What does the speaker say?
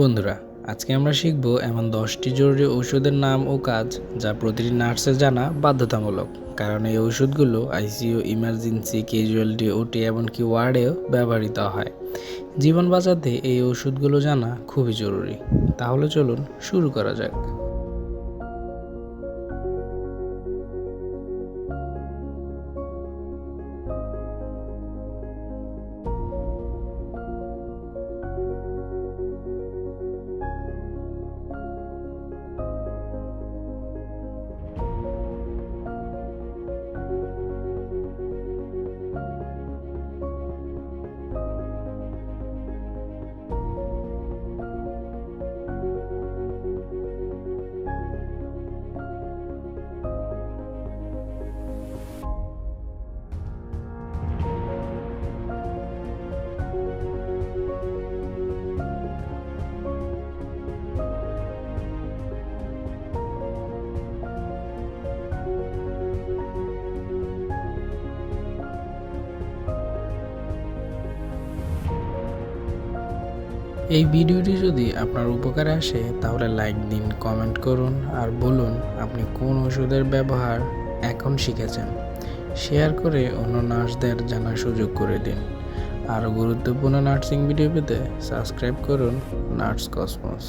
বন্ধুরা, আজকে আমরা শিখব এমন দশটি জরুরি ঔষধের নাম ও কাজ যা প্রতিটি নার্সের জানা বাধ্যতামূলক। কারণ এই ওষুধগুলো আইসিইউ, ইমার্জেন্সি, ক্যাজুয়ালিটি, ওটি এমনকি ওয়ার্ডেও ব্যবহৃত হয়। জীবন বাঁচাতে এই ওষুধগুলো জানা খুবই জরুরি। তাহলে চলুন শুরু করা যাক। এই ভিডিওটি যদি আপনার উপকারে আসে, তাহলে লাইক দিন কমেন্ট করুন, আর বলুন আপনি কোন ওষুধের ব্যবহার এখন শিখেছেন। শেয়ার করে অন্য নার্সদের জানার সুযোগ করে দিন। আরও গুরুত্বপূর্ণ নার্সিং ভিডিও পেতে সাবস্ক্রাইব করুন নার্স কসমস।